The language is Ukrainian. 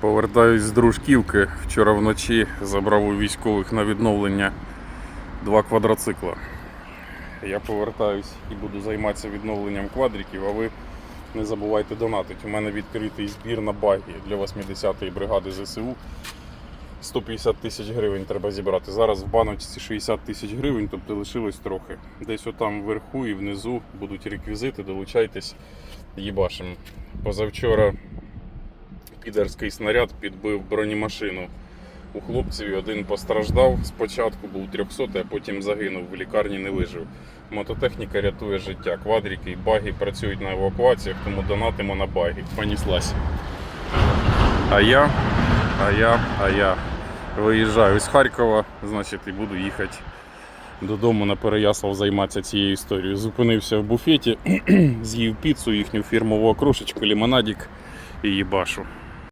Повертаюсь з дружківки. Вчора вночі забрав у військових на відновлення два квадроцикла. Я повертаюсь і буду займатися відновленням квадриків, а ви не забувайте донатити. У мене відкритий збір на баги для 80-ї бригади ЗСУ. 150 тисяч гривень треба зібрати. Зараз в баночці 60 тисяч гривень, тобто лишилось трохи. Десь отам вверху і внизу будуть реквізити, долучайтесь, їбашим. Позавчора підерський снаряд підбив бронемашину. У хлопців один постраждав спочатку, був 300, а потім загинув, в лікарні не вижив. Мототехніка рятує життя. Квадрики і баги працюють на евакуаціях, тому донатимо на баги. Поніслась. А я, а я, а я виїжджаю з Харкова, значить, і буду їхати додому на Переяслав займатися цією історією. Зупинився в буфеті, з'їв піцу, їхню фірмову окрошечку, лімонадик і їбашу.